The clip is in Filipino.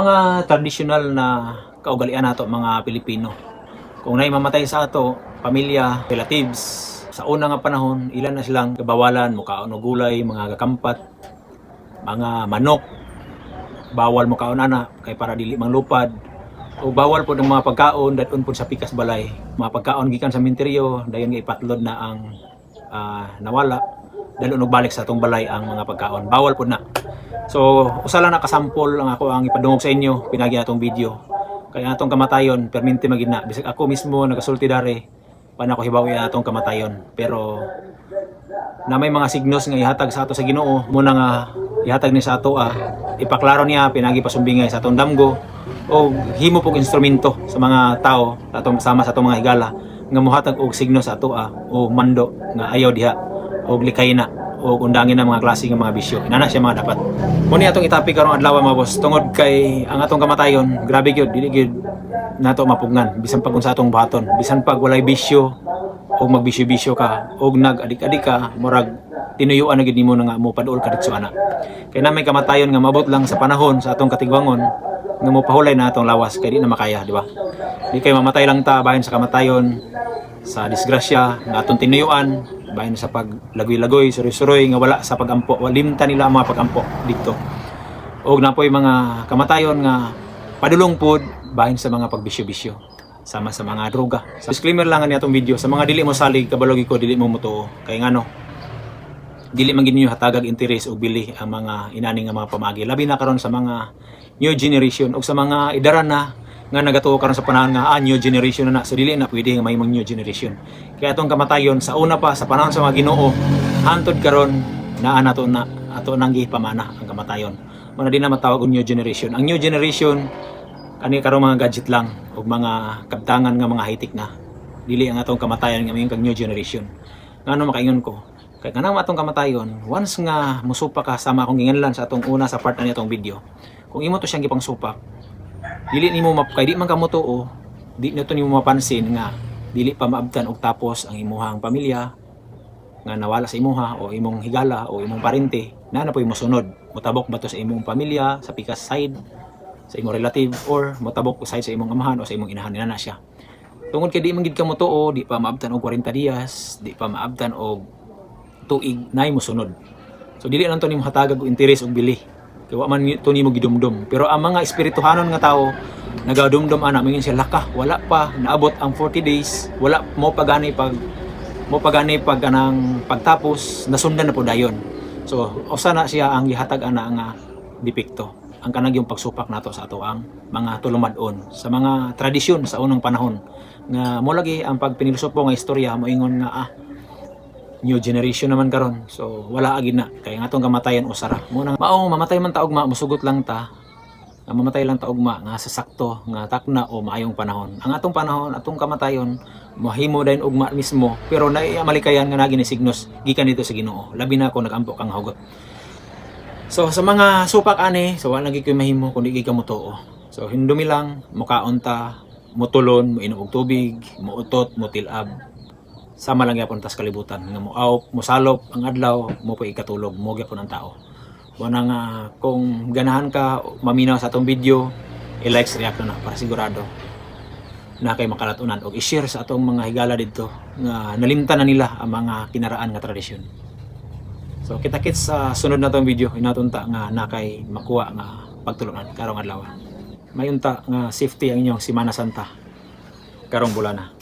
Mga tradisyonal na kaugalian nato mga Pilipino. Kung nay mamatay sa ato, pamilya, relatives, sa una nga panahon, ilan na silang kabawalan, mukaon og gulay, mga gakampat, mga manok, bawal mo kaon ana kay para dili manglupad. O bawal po ng mga pagkaon dadun po sa pikas balay. Mga pagkaon gikan sa minteryo dayon nga ipatlod na ang ah, nawala dalon og balik sa atong balay ang mga pagkaon. Bawal po na. So usa lang na kasampol ang ako ang ipadungog sa inyo. Pinagi atong video. Kaya atong kamatayon perminti magid na bisag ako mismo nagasulti dare paano ko hibawi atong kamatayon. Pero na may mga signos nga ihatag sa ato sa Ginoo muna nga ihatag ni sa ato ah, ipaklaro niya pinagi pasumbingay sa atong damgo o himo pog instrumento sa mga tao atong sama sa atong mga higala nga mohatag og signo sa ato ah, o mando nga ayaw diha og likay na. O undangin na mga klase nga mga bisyo. Inana siya mga dapat. Muni atong itapi karong adlaw mga boss. Tungod kay ang atong kamatayon grabe gyud dili gyud nato mapugnan. Bisan pag unsa atong buhaton. Bisan pag walay bisyo o magbisyo-bisyo ka o nag-adik-adik ka murag tinuyuan na gid nimo nga mo padul ka ditso ana kay na may kamatayon nga mabot lang sa panahon sa atong katigwangon nga mo pahulay na atong lawas kay di na makaya di ba? Di kay mamatay lang ta bahin sa kamatayon sa disgrasya nga atong tinuyuan bahin sa paglagoy-lagoy suroy-suroy nga wala sa pagampo. Walimta nila ang mga pagampo dito. Og napoy mga kamatayon nga padulong pod bahin sa mga pagbisyo-bisyo. Sama sa mga droga. So, disclaimer lang ani atong video sa mga dili mo salig kabalogi ko dili mo mutuo. Kay ngano dili man gid niyo hatagag interes o bili ang mga inani nga mga pamagi. Labi na karon sa mga new generation o sa mga idaran na nga nagatuo karon sa panahon nga ah, new generation na na. So dili na pwede nga mahimong new generation. Kaya atong kamatayon sa una pa sa panahon sa mga Ginoo hantod karon naa nato na ato nang gipamana ang kamatayon. Mo na din na matawag og new generation. Ang new generation kani karon mga gadget lang ug mga kabtangan nga mga high-tech na. Dili ang atong kamatayon nga mayong kag new generation. Ngano makaingon ko? Kay kanang atong kamatayon once nga musupak ka sama akong ginganlan sa atong una sa part na atong video. Kung imo to siyang gipang supak dili nimo map kay di man kamo tuo di nito nimo mapansin nga dili pa maabtan og tapos ang imuhang pamilya nga nawala sa imuha o imong higala o imong parente na na po mosunod mutabok ba to sa imong pamilya sa pikas side sa imong relative or motabok usay sa imong amahan o sa imong inahan na siya. Tungod kay di man gid ka mo tuo, di pa maabtan og 40 diyas, di pa maabtan og tuig nay mo sunod. So dili lang to nimo hatagag og interes og bili. Kay wa man to nimo gidumdum. Pero ang mga espirituhanon nga tao nagadumdum ana mingin siya laka, wala pa naabot ang 40 days, wala mo pagani pag mo pagani pag anang pagtapos nasundan na po dayon. So usa na siya ang gihatag ana nga depekto ang kanang yung pagsupak nato sa ato ang mga tulumadon sa mga tradisyon sa unang panahon nga mo lagi ang pagpinilosopo nga istorya moingon nga ah new generation naman karon. So wala agid na. Kay nga atong kamatayan usara mo nang mao mamatay man ta ugma musugot lang ta. Nga mamatay lang ta ugma nga sa sakto nga takna o maayong panahon. Ang atong panahon atong kamatayon mahimo din ugma mismo. Pero na malikayan nga nagi ni signos gikan dito sa Ginoo. Labi na ako nagampo kang hugot So sa mga supak ani, so wala ko mahimo kung di ka mo tuo. So hindumi lang, mukaon ta, mutulon, moinom og tubig, muutot, mutilab. Sama lang gyapon tas kalibutan nga mo out, mosalop ang adlaw, mo pa ikatulog, mo gyapon ang tao. Wala nga kung ganahan ka maminaw sa atong video, i-likes react na, na para sigurado na kay makalatunan og i-share sa atong mga higala dito nga nalimtan na nila ang mga kinaraan nga tradisyon. So kita-kits sa sunod na tong video inatunta nga nakay makuha nga pagtulunan karong adlaw. May unta nga safety ang inyong Simana Santa karong bulana.